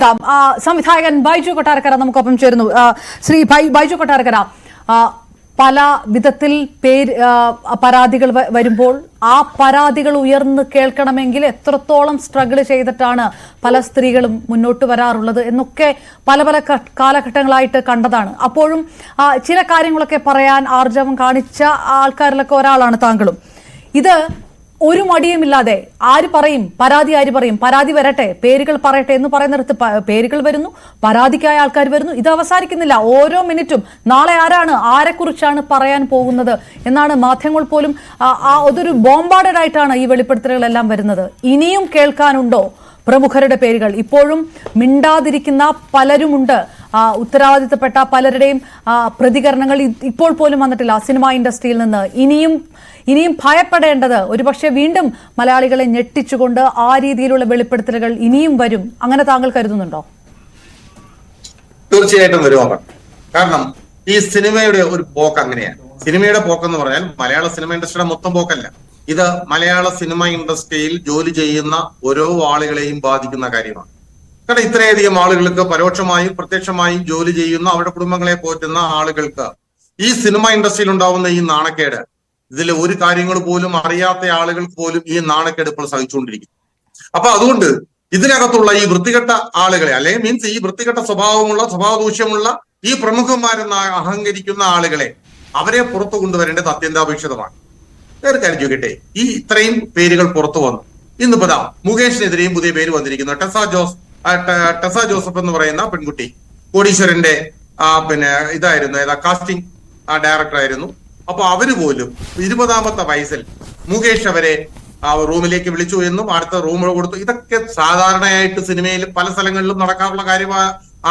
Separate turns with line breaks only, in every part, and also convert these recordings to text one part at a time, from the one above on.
എത്താം സംവിധായകൻ ബൈജു കൊട്ടാരക്കര നമുക്കൊപ്പം ചേരുന്നു. ശ്രീ ബൈജു കൊട്ടാരക്കര പല വിധത്തിൽ പേര് പരാതികൾ വരുമ്പോൾ ആ പരാതികൾ ഉയർന്ന് കേൾക്കണമെങ്കിൽ എത്രത്തോളം സ്ട്രഗിൾ ചെയ്തിട്ടാണ് പല സ്ത്രീകളും മുന്നോട്ട് വരാറുള്ളത് എന്നൊക്കെ പല പല കാലഘട്ടങ്ങളായിട്ട് കണ്ടതാണ്. അപ്പോഴും ചില കാര്യങ്ങളൊക്കെ പറയാൻ ആർജവം കാണിച്ച ആൾക്കാരിലൊക്കെ ഒരാളാണ് താങ്കളും. ഇത് ഒരു മടിയുമില്ലാതെ ആര് പറയും? പരാതി ആര് പറയും? പരാതി വരട്ടെ പേരുകൾ പറയട്ടെ എന്ന് പറയുന്നിടത്ത് പേരുകൾ വരുന്നു പരാതിക്കായ ആൾക്കാർ വരുന്നു. ഇത് അവസാനിക്കുന്നില്ല. ഓരോ മിനിറ്റും നാളെ ആരാണ് ആരെക്കുറിച്ചാണ് പറയാൻ പോകുന്നത് എന്നാണ് മാധ്യമങ്ങൾ പോലും അതൊരു ബോംബാർഡഡ് ആയിട്ടാണ് ഈ വെളിപ്പെടുത്തലുകളെല്ലാം വരുന്നത്. ഇനിയും കേൾക്കാനുണ്ടോ? പ്രമുഖരുടെ പേരുകൾ. ഇപ്പോഴും മിണ്ടാതിരിക്കുന്ന പലരുമുണ്ട്. ഉത്തരവാദിത്തപ്പെട്ട പലരുടെയും പ്രതികരണങ്ങൾ ഇപ്പോൾ പോലും വന്നിട്ടില്ല സിനിമ ഇൻഡസ്ട്രിയിൽ നിന്ന്. ഇനിയും ഇനിയും ഭയപ്പെടേണ്ടത് ഒരുപക്ഷെ വീണ്ടും മലയാളികളെ ഞെട്ടിച്ചുകൊണ്ട് ആ രീതിയിലുള്ള വെളിപ്പെടുത്തലുകൾ ഇനിയും വരും. അങ്ങനെ താങ്കൾ കരുതുന്നുണ്ടോ?
തീർച്ചയായിട്ടും വരും കാരണം ഈ സിനിമയുടെ ഒരു പോക്ക് അങ്ങനെയാണ്. സിനിമയുടെ പോക്ക് എന്ന് പറഞ്ഞാൽ മലയാള സിനിമ ഇൻഡസ്ട്രിയുടെ മൊത്തം പോക്കല്ല. ഇത് മലയാള സിനിമ ഇൻഡസ്ട്രിയിൽ ജോലി ചെയ്യുന്ന ഓരോ ആളുകളെയും ബാധിക്കുന്ന കാര്യമാണ്. കാരണം ഇത്രയധികം ആളുകൾക്ക് പരോക്ഷമായും പ്രത്യക്ഷമായും ജോലി ചെയ്യുന്ന അവരുടെ കുടുംബങ്ങളെ പോറ്റുന്ന ആളുകൾക്ക് ഈ സിനിമ ഇൻഡസ്ട്രിയിൽ ഉണ്ടാവുന്ന ഈ നാണക്കേട് ഇതിൽ ഒരു കാര്യങ്ങൾ പോലും അറിയാത്ത ആളുകൾക്ക് പോലും ഈ നാണക്കേട് ഇപ്പോൾ സഹിച്ചുകൊണ്ടിരിക്കും അപ്പൊ അതുകൊണ്ട് ഇതിനകത്തുള്ള ഈ വൃത്തികെട്ട ആളുകളെ അല്ലെ മീൻസ് ഈ വൃത്തികെട്ട സ്വഭാവമുള്ള സ്വഭാവ ദൂഷ്യമുള്ള ഈ പ്രമുഖന്മാരെന്ന് അഹങ്കരിക്കുന്ന ആളുകളെ അവരെ പുറത്തു കൊണ്ടുവരേണ്ടത് അത്യന്താപേക്ഷിതമാണ്. വേറെ കാര്യം ചോദിക്കട്ടെ ഈ ഇത്രയും പേരുകൾ പുറത്തു വന്നു. ഇന്നിപ്പോ മുകേഷിനെതിരെയും പുതിയ പേര് വന്നിരിക്കുന്നു. ടെസ ജോസ് ടെസ ജോസഫ് എന്ന് പറയുന്ന പെൺകുട്ടി കോടീശ്വരന്റെ ആ, പിന്നെ ഇതായിരുന്നു ഏതാ കാസ്റ്റിംഗ് ഡയറക്ടർ ആയിരുന്നു. അപ്പൊ അവർ പോലും ഇരുപതാമത്തെ വയസ്സിൽ മുകേഷ് അവരെ ആ റൂമിലേക്ക് വിളിച്ചു എന്നും അടുത്ത റൂം കൊടുത്തു. ഇതൊക്കെ സാധാരണയായിട്ട് സിനിമയിൽ പല സ്ഥലങ്ങളിലും നടക്കാറുള്ള കാര്യം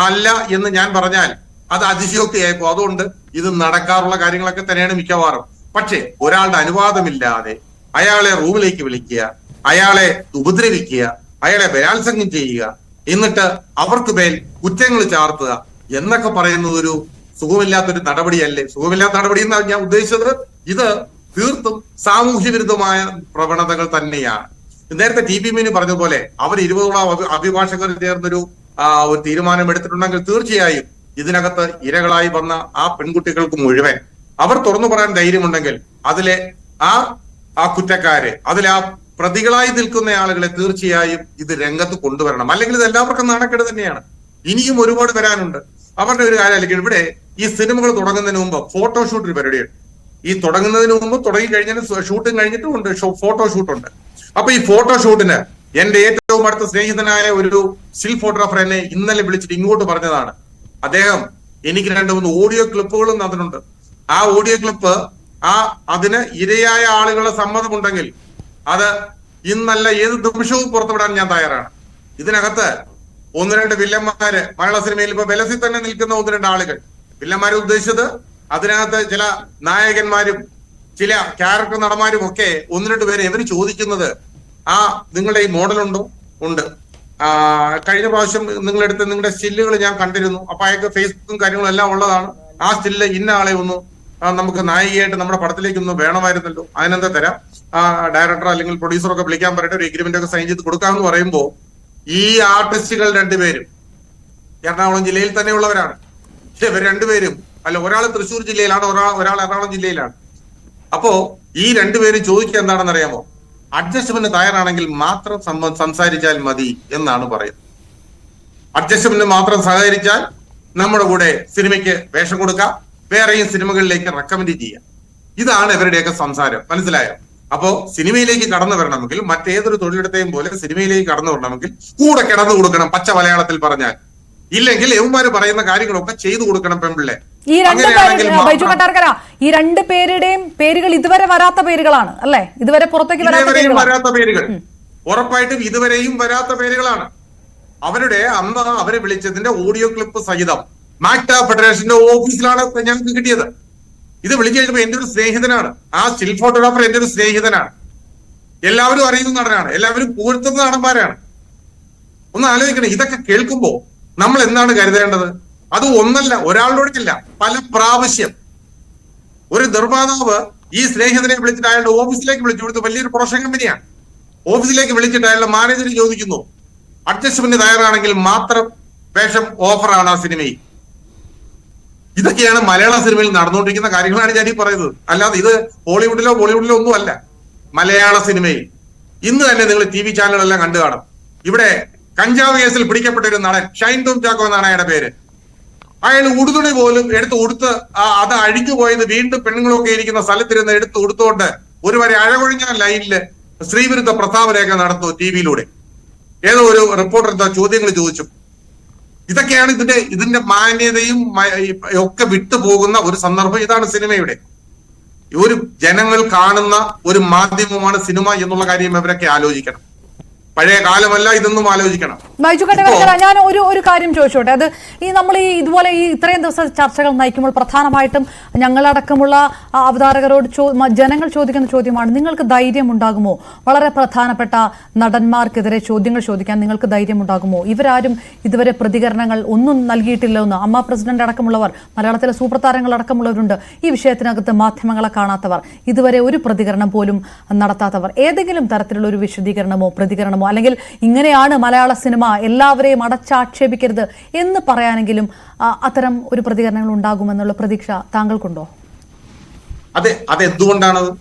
അല്ല എന്ന് ഞാൻ പറഞ്ഞാൽ അത് അതിശയോക്തിയായിപ്പോ അതുകൊണ്ട് ഇത് നടക്കാറുള്ള കാര്യങ്ങളൊക്കെ തന്നെയാണ് മിക്കവാറും. പക്ഷേ ഒരാളുടെ അനുവാദമില്ലാതെ അയാളെ റൂമിലേക്ക് വിളിക്കുക അയാളെ ഉപദ്രവിക്കുക അയാളെ ബലാത്സംഗം ചെയ്യുക എന്നിട്ട് അവർക്ക് മേൽ കുറ്റങ്ങൾ ചാർത്തുക എന്നൊക്കെ പറയുന്നത് ഒരു സുഖമില്ലാത്തൊരു നടപടിയല്ലേ? സുഖമില്ലാത്ത നടപടി എന്നാണ് ഞാൻ ഉദ്ദേശിച്ചത്? ഇത് തീർത്തും സാമൂഹ്യ വിരുദ്ധമായ പ്രവണതകൾ തന്നെയാണ്. നേരത്തെ ടി പി മീനു പറഞ്ഞതുപോലെ അവർ ഇരുപതോളം അഭി- അഭിഭാഷകർ ചേർന്നൊരു ഒരു തീരുമാനം എടുത്തിട്ടുണ്ടെങ്കിൽ തീർച്ചയായും ഇതിനകത്ത് ഇരകളായി വന്ന ആ പെൺകുട്ടികൾക്ക് മുഴുവൻ അവർ തുറന്നു പറയാൻ ധൈര്യമുണ്ടെങ്കിൽ അതിലെ ആ ആ കുറ്റക്കാരെ അതിലെ ആ പ്രതികളായി നിൽക്കുന്ന ആളുകളെ തീർച്ചയായും ഇത് രംഗത്ത് കൊണ്ടുവരണം. അല്ലെങ്കിൽ ഇത് എല്ലാവർക്കും നാണക്കേട് തന്നെയാണ്. ഇനിയും ഒരുപാട് വരാനുണ്ട്. അവരുടെ ഒരു കാര്യം അല്ലെങ്കിൽ ഇവിടെ ഈ സിനിമകൾ തുടങ്ങുന്നതിന് മുമ്പ് ഫോട്ടോഷൂട്ട് ഒരു പരിപാടിയുണ്ട്. ഈ തുടങ്ങുന്നതിന് മുമ്പ് തുടങ്ങി കഴിഞ്ഞാൽ ഷൂട്ടും കഴിഞ്ഞിട്ടും ഉണ്ട്. ഫോട്ടോഷൂട്ട് ഉണ്ട് അപ്പൊ ഈ ഫോട്ടോഷൂട്ടിന് എന്റെ ഏറ്റവും അടുത്ത സ്നേഹിതനായ ഒരു സ്റ്റിൽ ഫോട്ടോഗ്രാഫർ എന്നെ ഇന്നലെ വിളിച്ചിട്ട് ഇങ്ങോട്ട് പറഞ്ഞതാണ്. അദ്ദേഹം എനിക്ക് രണ്ട് മൂന്ന് ഓഡിയോ ക്ലിപ്പുകളും തന്നിട്ടുണ്ട്. ആ ഓഡിയോ ക്ലിപ്പ് ആ അതിന് ഇരയായ ആളുകളുടെ സമ്മതമുണ്ടെങ്കിൽ അത് ഇന്നല്ല ഏത് നിമിഷവും പുറത്തുവിടാൻ ഞാൻ തയ്യാറാണ്. ഇതിനകത്ത് ഒന്ന് രണ്ട് വില്ലന്മാര് മലയാള സിനിമയിൽ ഇപ്പൊ ബലസിൽ തന്നെ നിൽക്കുന്ന ഒന്ന് രണ്ട് ആളുകൾ. വില്ലന്മാരെ ഉദ്ദേശിച്ചത് അതിനകത്ത് ചില നായകന്മാരും ചില ക്യാരക്ടർ നടന്മാരും ഒക്കെ ഒന്ന് രണ്ട് പേരെ ഇവർ ചോദിക്കുന്നത് ആ നിങ്ങളുടെ ഈ മോഡൽ ഉണ്ടോ. ആ കഴിഞ്ഞ പ്രാവശ്യം നിങ്ങളെടുത്ത് നിങ്ങളുടെ സ്റ്റില്ലുകൾ ഞാൻ കണ്ടിരുന്നു. അപ്പൊ അയാൾക്ക് ഫേസ്ബുക്കും കാര്യങ്ങളും എല്ലാം ഉള്ളതാണ്. ആ സ്റ്റില്ല് ഇന്ന ആളെ ഒന്ന് നമുക്ക് നായികയായിട്ട് നമ്മുടെ പടത്തിലേക്ക് ഒന്ന് വേണമായിരുന്നല്ലോ. അതിനെന്താ തരാം? ആ ഡയറക്ടർ അല്ലെങ്കിൽ പ്രൊഡ്യൂസർ ഒക്കെ വിളിക്കാൻ പറയട്ടെ ഒരു എഗ്രിമെന്റ് ഒക്കെ സൈൻ ചെയ്ത് കൊടുക്കാമെന്ന് പറയുമ്പോൾ ഈ ആർട്ടിസ്റ്റുകൾ രണ്ടുപേരും എറണാകുളം ജില്ലയിൽ തന്നെ തന്നെയുള്ളവരാണ് ഇവർ രണ്ടുപേരും അല്ല ഒരാൾ തൃശ്ശൂർ ജില്ലയിലാണ് ഒരാൾ ഒരാൾ എറണാകുളം ജില്ലയിലാണ്. അപ്പോ ഈ രണ്ടുപേരും ചോദിക്കുക എന്താണെന്ന് അറിയാമോ അഡ്ജസ്റ്റ്മെന്റ് തയ്യാറാണെങ്കിൽ മാത്രം സംസാരിച്ചാൽ മതി എന്നാണ് പറയുന്നത്. അഡ്ജസ്റ്റ്മെന്റ് മാത്രം സഹകരിച്ചാൽ നമ്മുടെ കൂടെ സിനിമയ്ക്ക് വേഷം കൊടുക്കാം. വേറെയും സിനിമകളിലേക്ക് റെക്കമെൻഡ് ചെയ്യാം. ഇതാണ് ഇവരുടെയൊക്കെ സംസാരം. മനസ്സിലായോ? അപ്പോ സിനിമയിലേക്ക് കടന്നു വരണമെങ്കിൽ മറ്റേതൊരു തൊഴിലിടത്തെയും പോലെ സിനിമയിലേക്ക് കടന്നു വരണമെങ്കിൽ കൂടെ കിടന്നു കൊടുക്കണം പച്ച മലയാളത്തിൽ പറഞ്ഞാൽ. ഇല്ലെങ്കിൽ യവന്മാര് പറയുന്ന കാര്യങ്ങളൊക്കെ ചെയ്തു കൊടുക്കണം പെൺപിള്ളെ.
ഈ രണ്ട് ബൈജു ഈ രണ്ട് പേരുടെയും പേരുകൾ ഇതുവരെ വരാത്ത പേരുകളാണ് അല്ലെ? ഇതുവരെ പുറത്തേക്ക് വരാത്ത
പേരുകൾ. ഉറപ്പായിട്ടും ഇതുവരെയും വരാത്ത പേരുകളാണ്. അവരുടെ അന്ന് അവരെ വിളിച്ചതിന്റെ ഓഡിയോ ക്ലിപ്പ് സഹിതം മാക്ട ഫെഡറേഷന്റെ ഓഫീസിലാണ് ഞങ്ങൾക്ക് കിട്ടിയത്. ഇത് വിളിച്ചു കഴിഞ്ഞപ്പോ എന്റെ ഒരു സ്നേഹിതനാണ്. ആ സ്റ്റിൽ ഫോട്ടോഗ്രാഫർ എന്റെ ഒരു സ്നേഹിതനാണ്. എല്ലാവരും അറിയുന്ന നടനാണ്. എല്ലാവരും പൂഴ്ത്തുന്ന നടന്മാരാണ്. ഒന്ന് ആലോചിക്കണം ഇതൊക്കെ കേൾക്കുമ്പോ നമ്മൾ എന്താണ് കരുതേണ്ടത്? അത് ഒന്നല്ല ഒരാളോടില്ല പല പ്രാവശ്യം. ഒരു നിർമ്മാതാവ് ഈ സ്നേഹിതനെ വിളിച്ചിട്ട് അയാളുടെ ഓഫീസിലേക്ക് വിളിച്ചു കൊടുത്തു വലിയൊരു പ്രൊഡക്ഷൻ കമ്പനിയാണ് ഓഫീസിലേക്ക് വിളിച്ചിട്ട് അയാളുടെ മാനേജർ ചോദിക്കുന്നു അഡ്ജസ്റ്റ്മെന്റ് തയ്യാറാണെങ്കിൽ മാത്രം വേഷം ഓഫറാണ് ആ സിനിമയിൽ ഇതൊക്കെയാണ് മലയാള സിനിമയിൽ നടന്നുകൊണ്ടിരിക്കുന്ന കാര്യങ്ങളാണ് ഞാൻ ഈ പറയുന്നത്. അല്ലാതെ ഇത് ഹോളിവുഡിലോ ബോളിവുഡിലോ ഒന്നും അല്ല മലയാള സിനിമയിൽ. ഇന്ന് തന്നെ നിങ്ങൾ ടി വി ചാനലുകളെല്ലാം കണ്ടു കാണും. ഇവിടെ കഞ്ചാവ് കേസിൽ പിടിക്കപ്പെട്ട ഒരു നടൻ ഷൈൻ തും ചാക്കോ എന്നാണ് അയാളുടെ പേര്. അയാൾ ഉടുതുണി പോലും എടുത്ത് ഉടുത്ത് അത് അഴിഞ്ഞു പോയത് വീണ്ടും പെണ്ണുങ്ങളൊക്കെ ഇരിക്കുന്ന സ്ഥലത്തിരുന്ന് എടുത്ത് ഉടുത്തുകൊണ്ട് ഒരു വരെ അഴകൊഴിഞ്ഞ ലൈനിൽ സ്ത്രീവിരുദ്ധ പ്രസ്താവനയൊക്കെ നടത്തുന്നു ടി വിയിലൂടെ. ഏതോ ഒരു റിപ്പോർട്ടർ എന്താ ചോദ്യങ്ങൾ ചോദിച്ചു. ഇതൊക്കെയാണ് ഇതിന്റെ ഇതിന്റെ മാന്യതയും ഒക്കെ വിട്ടുപോകുന്ന ഒരു സന്ദർഭം. ഇതാണ് സിനിമയുടെ. ഒരു ജനങ്ങൾ കാണുന്ന ഒരു മാധ്യമമാണ് സിനിമ എന്നുള്ള കാര്യം ഇവരൊക്കെ ആലോചിക്കണം. പഴയ കാലമല്ല ഇതൊന്നും ആലോചിക്കണം.
ബൈജു കട്ടകര ഞാൻ ഒരു ഒരു കാര്യം ചോദിച്ചോട്ടെ. അത് ഈ നമ്മൾ ഈ ഇതുപോലെ ഈ ഇത്രയും ദിവസം ചർച്ചകൾ നയിക്കുമ്പോൾ പ്രധാനമായിട്ടും ഞങ്ങളടക്കമുള്ള അവതാരകരോട് ചോ ജനങ്ങൾ ചോദിക്കുന്ന ചോദ്യമാണ് നിങ്ങൾക്ക് ധൈര്യം ഉണ്ടാകുമോ വളരെ പ്രധാനപ്പെട്ട നടന്മാർക്കെതിരെ ചോദ്യങ്ങൾ ചോദിക്കാൻ നിങ്ങൾക്ക് ധൈര്യം ഉണ്ടാകുമോ ഇവരാരും ഇതുവരെ പ്രതികരണങ്ങൾ ഒന്നും നൽകിയിട്ടില്ല എന്ന് അമ്മ പ്രസിഡന്റ് അടക്കമുള്ളവർ മലയാളത്തിലെ സൂപ്പർ താരങ്ങൾ അടക്കമുള്ളവരുണ്ട്. ഈ വിഷയത്തിനകത്ത് മാധ്യമങ്ങളെ കാണാത്തവർ ഇതുവരെ ഒരു പ്രതികരണം പോലും നടത്താത്തവർ ഏതെങ്കിലും തരത്തിലുള്ള ഒരു വിശദീകരണമോ പ്രതികരണമോ അല്ലെങ്കിൽ ഇങ്ങനെയാണ് മലയാള സിനിമ എല്ലാവരെയും അടച്ചാക്ഷേപിക്കരുത് എന്ന് പറയാനെങ്കിലും അത്തരം ഒരു പ്രതികരണങ്ങൾ ഉണ്ടാകുമെന്നുള്ള പ്രതീക്ഷ താങ്കൾക്കുണ്ടോ?
അതെ അത് എന്തുകൊണ്ടാണത്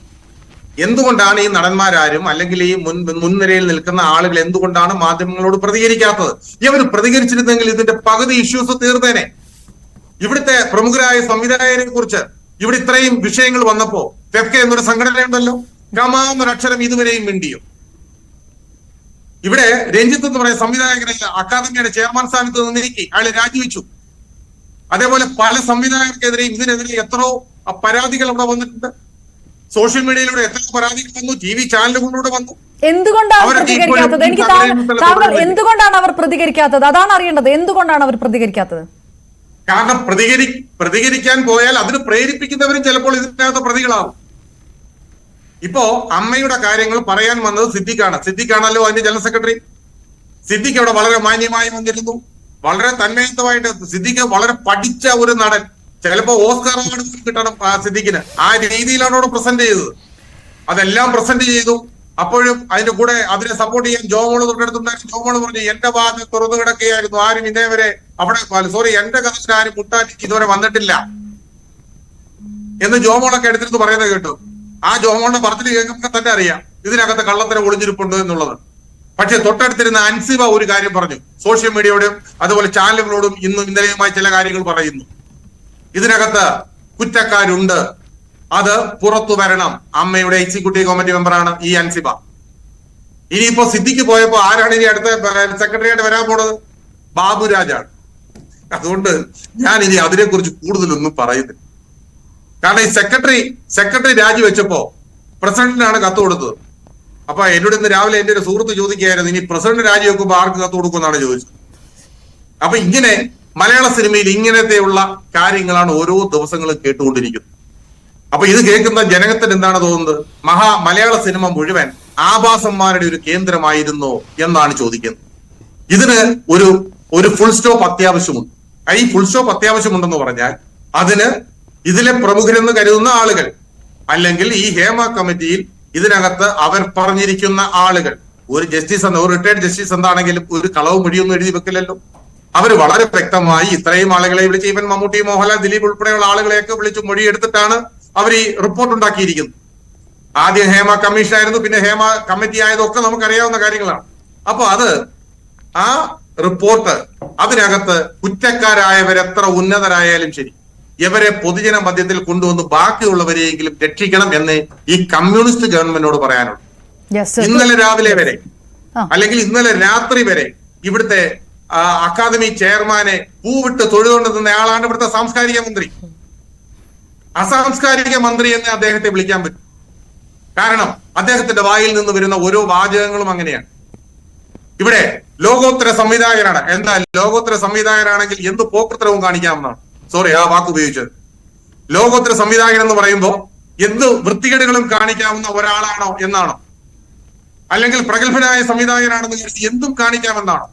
എന്തുകൊണ്ടാണ് ഈ നടന്മാരാരും അല്ലെങ്കിൽ ഈ മുൻ മുൻനിരയിൽ നിൽക്കുന്ന ആളുകൾ എന്തുകൊണ്ടാണ് മാധ്യമങ്ങളോട് പ്രതികരിക്കാത്തത്? ഇവർ പ്രതികരിച്ചിരുന്നെങ്കിൽ ഇതിന്റെ പകുതി ഇഷ്യൂസ് തീർത്തേനെ. ഇവിടുത്തെ പ്രമുഖരായ സംവിധായകരെ കുറിച്ച് ഇവിടെ ഇത്രയും വിഷയങ്ങൾ വന്നപ്പോ ഫെഫ്കെ എന്നൊരു സംഘടനയുണ്ടല്ലോ. കമാന്നൊരു അക്ഷരം ഇതുവരെയും മിണ്ടിയോ? ഇവിടെ രഞ്ജിത്ത് എന്ന് പറയുന്ന സംവിധായകനെ അക്കാദമിയുടെ ചെയർമാൻ സ്ഥാനത്ത് നിന്ന് നീക്കി. അയാൾ രാജിവെച്ചു. അതേപോലെ പല സംവിധായകർക്കെതിരെയും ഇതിനെതിരെ എത്രയോ പരാതികൾ അവിടെ വന്നിട്ടുണ്ട്. സോഷ്യൽ മീഡിയയിലൂടെ എത്ര പരാതികൾ വന്നു ടി വി ചാനലുകളിലൂടെ വന്നു.
എന്തുകൊണ്ടാണ് പ്രതികരിക്കാത്തത്? എനിക്ക് താങ്കൾ? എന്തുകൊണ്ടാണ് അവർ പ്രതികരിക്കാത്തത്? അതാണ് അറിയേണ്ടത്. എന്തുകൊണ്ടാണ് അവർ പ്രതികരിക്കാത്തത്?
കാരണം പ്രതികരി പ്രതികരിക്കാൻ പോയാൽ അതിന് പ്രേരിപ്പിക്കുന്നവരും ചിലപ്പോൾ ഇതിനകത്ത് പ്രതികളാവും. ഇപ്പോ അമ്മയുടെ കാര്യങ്ങൾ പറയാൻ വന്നത് സിദ്ദിഖാണ്. സിദ്ദിഖാണല്ലോ അതിന്റെ ജനറൽ സെക്രട്ടറി? സിദ്ദിഖ് അവിടെ വളരെ മാന്യമായി വന്നിരുന്നു. വളരെ തന്മയത്വമായിട്ട് സിദ്ദിഖ് വളരെ പഠിച്ച ഒരു നടൻ. ചിലപ്പോ ഓസ്കാർ അവാർഡ് കിട്ടണം സിദ്ദിഖിന്. ആ രീതിയിലാണ് അവിടെ പ്രസന്റ് ചെയ്തത്. അതെല്ലാം പ്രസന്റ് ചെയ്തു. അപ്പോഴും അതിന്റെ കൂടെ അതിനെ സപ്പോർട്ട് ചെയ്യാൻ ജോമോൾ തൊട്ടടുത്തുണ്ടായിരുന്നു ജോമോൾ പറഞ്ഞു എന്റെ ഭാഗത്ത് തുറന്നു കിടക്കുകയായിരുന്നു. ആരും ഇതേവരെ അവിടെ സോറി എന്റെ കഥ ആരും മുട്ടാൻ ഇതുവരെ വന്നിട്ടില്ല. എന്ന് ജോമോളൊക്കെ എടുത്തിരുന്ന് പറയുന്നത് കേട്ടു. ആ ജോമോളിനെ പറച്ചിൽ കേൾക്കുമ്പോൾ തന്നെ അറിയാം. ഇതിനകത്ത് കള്ളത്തരം ഒളിഞ്ഞിരിപ്പുണ്ട് എന്നുള്ളത്. പക്ഷെ തൊട്ടടുത്തിരുന്ന അൻസിബ ഒരു കാര്യം പറഞ്ഞു. സോഷ്യൽ മീഡിയയോടും അതുപോലെ ചാനലുകളോടും ഇന്നും ഇന്നലെയുമായി ചില കാര്യങ്ങൾ പറയുന്നു. ഇതിനകത്ത് കുറ്റക്കാരുണ്ട്. അത് പുറത്തു വരണം. അമ്മയുടെ എക്സിക്യൂട്ടീവ് കമ്മിറ്റി മെമ്പറാണ് ഈ അൻസിബ. ഇനിയിപ്പോ സിദ്ധിക്ക് പോയപ്പോ ആരാണ് ഇനി അടുത്ത സെക്രട്ടറി ആയിട്ട് വരാൻ പോണത്? ബാബുരാജാണ്. അതുകൊണ്ട് ഞാൻ ഇനി അതിനെക്കുറിച്ച് കൂടുതലൊന്നും പറയുന്നില്ല. കാരണം ഈ സെക്രട്ടറി സെക്രട്ടറി രാജിവെച്ചപ്പോ പ്രസിഡന്റിനാണ് കത്ത് കൊടുത്തത്. അപ്പൊ എന്നോട് ഇന്ന് രാവിലെ എന്റെ ഒരു സുഹൃത്ത് ചോദിക്കുകയായിരുന്നു ഇനി പ്രസിഡന്റ് രാജിവെക്കുമ്പോ ആർക്ക് കത്ത് കൊടുക്കുമെന്നാണ് ചോദിച്ചത്? അപ്പൊ ഇങ്ങനെ മലയാള സിനിമയിൽ ഇങ്ങനത്തെയുള്ള കാര്യങ്ങളാണ് ഓരോ ദിവസങ്ങളും കേട്ടുകൊണ്ടിരിക്കുന്നത്. അപ്പൊ ഇത് കേൾക്കുന്ന ജനകത്തിന് എന്താണ് തോന്നുന്നത്? മഹാ മലയാള സിനിമ മുഴുവൻ ആഭാസന്മാരുടെ ഒരു കേന്ദ്രമായിരുന്നോ എന്നാണ് ചോദിക്കുന്നത്. ഇതിന് ഒരു ഒരു ഫുൾ സ്റ്റോപ്പ് അത്യാവശ്യമുണ്ട്. ഈ ഫുൾ സ്റ്റോപ്പ് അത്യാവശ്യമുണ്ടെന്ന് പറഞ്ഞാൽ അതിന് ഇതിലെ പ്രമുഖരെന്ന് കരുതുന്ന ആളുകൾ. അല്ലെങ്കിൽ ഈ ഹേമ കമ്മിറ്റിയിൽ ഇതിനകത്ത് അവർ പറഞ്ഞിരിക്കുന്ന ആളുകൾ. ഒരു ജസ്റ്റിസ് എന്ന ഒരു റിട്ടയർഡ് ജസ്റ്റിസ് എന്താണെങ്കിലും ഒരു കളവ് മൊഴിയൊന്നും എഴുതി വെക്കില്ലല്ലോ. അവർ വളരെ വ്യക്തമായി ഇത്രയും ആളുകളെ വിളിച്ച് ഇവൻ മമ്മൂട്ടി മോഹൻലാൽ ദിലീപ് ഉൾപ്പെടെയുള്ള ആളുകളെയൊക്കെ വിളിച്ച് മൊഴി എടുത്തിട്ടാണ് അവർ ഈ റിപ്പോർട്ട് ഉണ്ടാക്കിയിരിക്കുന്നത്. ആദ്യം ഹേമ കമ്മീഷൻ ആയിരുന്നു പിന്നെ ഹേമ കമ്മിറ്റി ആയതൊക്കെ നമുക്കറിയാവുന്ന കാര്യങ്ങളാണ്. അപ്പൊ അത് ആ റിപ്പോർട്ട് അതിനകത്ത് കുറ്റക്കാരായവർ എത്ര ഉന്നതരായാലും ശരി. ഇവരെ പൊതുജന മധ്യത്തിൽ കൊണ്ടുവന്ന് ബാക്കിയുള്ളവരെയെങ്കിലും രക്ഷിക്കണം എന്ന് ഈ കമ്മ്യൂണിസ്റ്റ് ഗവൺമെന്റിനോട് പറയാനുള്ളൂ
യെസ്
ഇന്നലെ രാവിലെ വരെ അല്ലെങ്കിൽ ഇന്നലെ രാത്രി വരെ ഇവിടുത്തെ അക്കാദമി ചെയർമാനെ പൂവിട്ട് തൊഴുതുകൊണ്ട് നിന്ന ആളാണ് ഇവിടുത്തെ സാംസ്കാരിക മന്ത്രി. അസാംസ്കാരിക മന്ത്രി എന്ന് അദ്ദേഹത്തെ വിളിക്കാൻ പറ്റും. കാരണം അദ്ദേഹത്തിന്റെ വായിൽ നിന്ന് വരുന്ന ഓരോ വാചകങ്ങളും അങ്ങനെയാണ്. ഇവിടെ ലോകോത്തര സംവിധായകനാണ്. എന്താ ലോകോത്തര സംവിധായകനാണെങ്കിൽ എന്ത് പോക്കൃത്രവും കാണിക്കാമെന്നാണ്. സോറി ആ വാക്ക് ഉപയോഗിച്ചത് ലോകോത്തര സംവിധായകൻ എന്ന് പറയുമ്പോൾ എന്ത് വൃത്തികേടുകളും കാണിക്കാവുന്ന ഒരാളാണോ എന്നാണോ? അല്ലെങ്കിൽ പ്രഗത്ഭനായ സംവിധായകനാണെന്ന് കരുതി എന്തും കാണിക്കാമെന്നാണോ?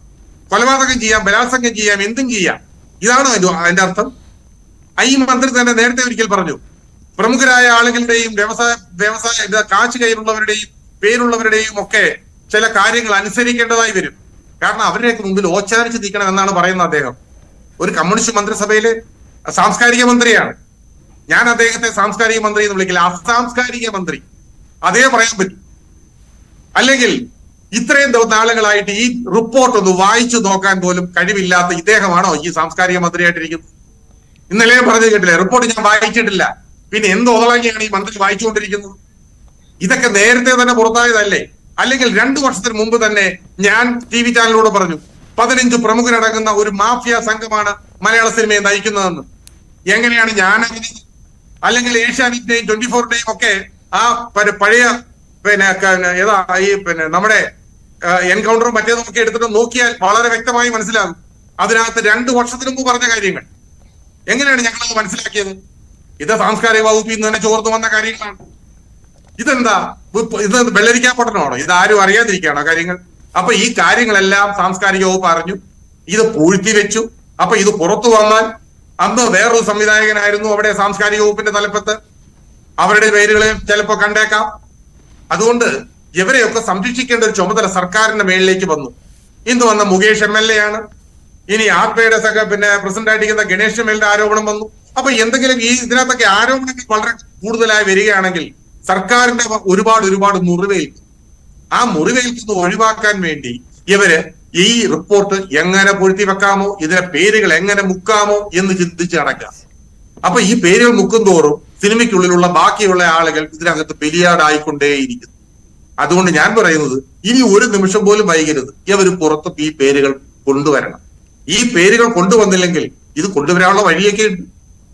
കൊലപാതകം ചെയ്യാം ബലാത്സംഗം ചെയ്യാം എന്തും ചെയ്യാം. ഇതാണോ അതിന്റെ അർത്ഥം? ഈ മന്ത്രി തന്നെ നേരത്തെ ഒരിക്കൽ പറഞ്ഞു പ്രമുഖരായ ആളുകളുടെയും വ്യവസായ വ്യവസായ കാശ് കയ്യിലുള്ളവരുടെയും പേരുള്ളവരുടെയും ഒക്കെ ചില കാര്യങ്ങൾ അനുസരിക്കേണ്ടതായി വരും. കാരണം അവരുടെയൊക്കെ മുമ്പിൽ ഓച്ചാരിച്ച് നിൽക്കണം എന്നാണ് പറയുന്നത് അദ്ദേഹം. ഒരു കമ്മ്യൂണിസ്റ്റ് മന്ത്രിസഭയിലെ സാംസ്കാരിക മന്ത്രിയാണ്. ഞാൻ അദ്ദേഹത്തെ സാംസ്കാരിക മന്ത്രി എന്ന് വിളിക്കില്ല അസാംസ്കാരിക മന്ത്രി. അതേ പറയാൻ പറ്റും. അല്ലെങ്കിൽ ഇത്രയും നാളുകളായിട്ട് ഈ റിപ്പോർട്ട് ഒന്ന് വായിച്ചു നോക്കാൻ പോലും കഴിവില്ലാത്ത ഇദ്ദേഹമാണോ ഈ സാംസ്കാരിക മന്ത്രിയായിട്ടിരിക്കുന്നത്? ഇന്നലെ പറഞ്ഞു കേട്ടില്ലേ റിപ്പോർട്ട് ഞാൻ വായിച്ചിട്ടില്ല. പിന്നെ എന്ത് ഈ മന്ത്രി വായിച്ചുകൊണ്ടിരിക്കുന്നത്? ഇതൊക്കെ നേരത്തെ തന്നെ പുറത്തായതല്ലേ? അല്ലെങ്കിൽ രണ്ടു വർഷത്തിന് മുമ്പ് തന്നെ ഞാൻ ടി വി ചാനലിലൂടെ പറഞ്ഞു പതിനഞ്ച് പ്രമുഖരടങ്ങുന്ന ഒരു മാഫിയ സംഘമാണ് മലയാള സിനിമയെ നയിക്കുന്നതെന്ന്. എങ്ങനെയാണ് ഞാൻ അല്ലെങ്കിൽ ഏഷ്യാനെറ്റിന്റെയും ട്വന്റി ഫോറിന്റെയും ഒക്കെ ആ പഴയ പിന്നെ ഏതാ ഈ പിന്നെ നമ്മുടെ എൻകൗണ്ടറും മറ്റേതും ഒക്കെ എടുത്തിട്ട് നോക്കിയാൽ വളരെ വ്യക്തമായി മനസ്സിലാകും. അതിനകത്ത് രണ്ടു വർഷത്തിന് മുമ്പ് പറഞ്ഞ കാര്യങ്ങൾ. എങ്ങനെയാണ് ഞങ്ങൾ അത് മനസ്സിലാക്കിയത്? ഇത് സാംസ്കാരിക വകുപ്പിൽ നിന്ന് തന്നെ ചോർന്നു വന്ന കാര്യങ്ങളാണ്. ഇതെന്താ? ഇത് വെള്ളരിക്കാൻ വെള്ളരിക്കാപ്പട്ടണമാണോ ഇത് ആരും അറിയാതിരിക്കുകയാണോ കാര്യങ്ങൾ? അപ്പൊ ഈ കാര്യങ്ങളെല്ലാം സാംസ്കാരിക വകുപ്പ് അറിഞ്ഞു. ഇത് പൂഴ്ത്തി വെച്ചു അപ്പൊ ഇത് പുറത്തു വന്നാൽ അന്ന് വേറൊരു സംവിധായകനായിരുന്നു അവിടെ സാംസ്കാരിക വകുപ്പിന്റെ തലപ്പത്ത്. അവരുടെ പേരുകളെ ചിലപ്പോ കണ്ടേക്കാം. അതുകൊണ്ട് ഇവരെയൊക്കെ സംരക്ഷിക്കേണ്ട ഒരു ചുമതല സർക്കാരിന്റെ മേളിലേക്ക് വന്നു. ഇന്ന് വന്ന മുകേഷ് എം എൽ എ ആണ് ഇനി ആത്മയുടെ സഖ പിന്നെ പ്രസിഡന്റ് ആയിട്ടിരിക്കുന്ന ഗണേഷ് എം എൽ ആരോപണം വന്നു. അപ്പൊ എന്തെങ്കിലും ഈ ഇതിനകത്തൊക്കെ ആരോപണങ്ങൾ വളരെ കൂടുതലായി വരികയാണെങ്കിൽ സർക്കാരിന്റെ ഒരുപാട് ഒരുപാട് മുറിവേൽക്കും ആ മുറിവേൽക്കുന്നത് ഒഴിവാക്കാൻ വേണ്ടി ഇവർ ഈ റിപ്പോർട്ട് എങ്ങനെ പൊഴുത്തി വെക്കാമോ ഇതിലെ പേരുകൾ എങ്ങനെ മുക്കാമോ എന്ന് ചിന്തിച്ച് നടക്കാം അപ്പൊ ഈ പേരുകൾ മുക്കുന്തോറും സിനിമയ്ക്കുള്ളിലുള്ള ബാക്കിയുള്ള ആളുകൾ ഇതിനകത്ത് ബലിയാടായിക്കൊണ്ടേയിരിക്കുന്നു. അതുകൊണ്ട് ഞാൻ പറയുന്നത് ഇനി ഒരു നിമിഷം പോലും വൈകരുത്. ഇവർ പുറത്ത് ഈ പേരുകൾ കൊണ്ടുവരണം. ഈ പേരുകൾ കൊണ്ടുവന്നില്ലെങ്കിൽ ഇത് കൊണ്ടുവരാനുള്ള വഴിയൊക്കെ ഉണ്ട്.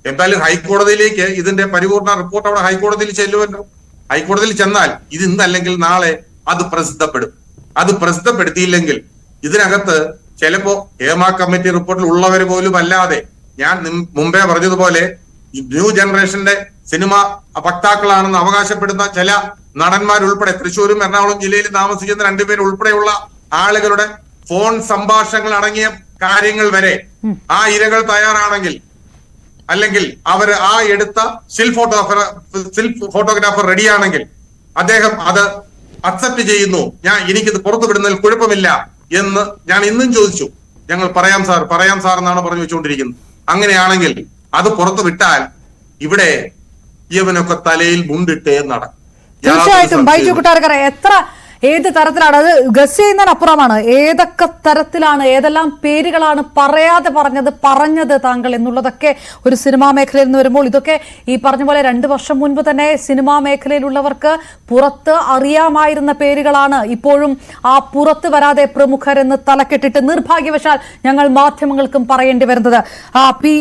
എന്തായാലും ഹൈക്കോടതിയിലേക്ക് ഇതിന്റെ പരിപൂർണ റിപ്പോർട്ട് അവിടെ ഹൈക്കോടതിയിൽ ചെല്ലുമല്ലോ. ഹൈക്കോടതിയിൽ ചെന്നാൽ ഇത് ഇന്നല്ലെങ്കിൽ നാളെ അത് പ്രസിദ്ധപ്പെടും. അത് പ്രസിദ്ധപ്പെടുത്തിയില്ലെങ്കിൽ ഇതിനകത്ത് ചിലപ്പോ ഹേമ കമ്മിറ്റി റിപ്പോർട്ടിൽ ഉള്ളവർ പോലും അല്ലാതെ ഞാൻ മുമ്പേ പറഞ്ഞതുപോലെ ന്യൂ ജനറേഷന്റെ സിനിമ വക്താക്കളാണെന്ന് അവകാശപ്പെടുന്ന ചില നടന്മാരുൾപ്പെടെ തൃശ്ശൂരും എറണാകുളം ജില്ലയിൽ താമസിക്കുന്ന രണ്ടുപേരും ഉൾപ്പെടെയുള്ള ആളുകളുടെ ഫോൺ സംഭാഷണങ്ങൾ അടങ്ങിയ കാര്യങ്ങൾ വരെ ആ ഇരകൾ തയ്യാറാണെങ്കിൽ അല്ലെങ്കിൽ അവർ ആ എടുത്ത സ്റ്റിൽ ഫോട്ടോഗ്രാഫർ സ്റ്റിൽ ഫോട്ടോഗ്രാഫർ റെഡിയാണെങ്കിൽ അദ്ദേഹം അത് അക്സെപ്റ്റ് ചെയ്യുന്നു. ഞാൻ എനിക്കിത് പുറത്തു വിടുന്നതിൽ കുഴപ്പമില്ല എന്ന് ഞാൻ ഇന്നും ചോദിച്ചു. ഞങ്ങൾ പറയാം സാർ പറയാം സാർ എന്നാണ് പറഞ്ഞു വെച്ചുകൊണ്ടിരിക്കുന്നത്. അങ്ങനെയാണെങ്കിൽ അത് പുറത്തു വിട്ടാൽ ഇവിടെ ഇവനൊക്കെ തലയിൽ മുണ്ടിട്ടേ നടക്കും.
തീർച്ചയായിട്ടും. ബൈജു കുട്ടാർക്കറെ എത്ര ഏത് തരത്തിലാണ്? അത് ഗസ് ചെയ്യുന്നതിനപ്പുറമാണ് ഏതൊക്കെ തരത്തിലാണ് ഏതെല്ലാം പേരുകളാണ് പറയാതെ പറഞ്ഞത് പറഞ്ഞത് താങ്കൾ എന്നുള്ളതൊക്കെ ഒരു സിനിമാ മേഖലയിൽ നിന്ന് വരുമ്പോൾ ഇതൊക്കെ ഈ പറഞ്ഞ പോലെ രണ്ട് വർഷം മുൻപ് തന്നെ സിനിമാ മേഖലയിലുള്ളവർക്ക് പുറത്ത് അറിയാമായിരുന്ന പേരുകളാണ്. ഇപ്പോഴും ആ പുറത്ത് വരാതെ പ്രമുഖരെന്ന് തലക്കെട്ടിട്ട് നിർഭാഗ്യവശാൽ ഞങ്ങൾ മാധ്യമങ്ങൾക്കും പറയേണ്ടി വരുന്നത്. ആ പി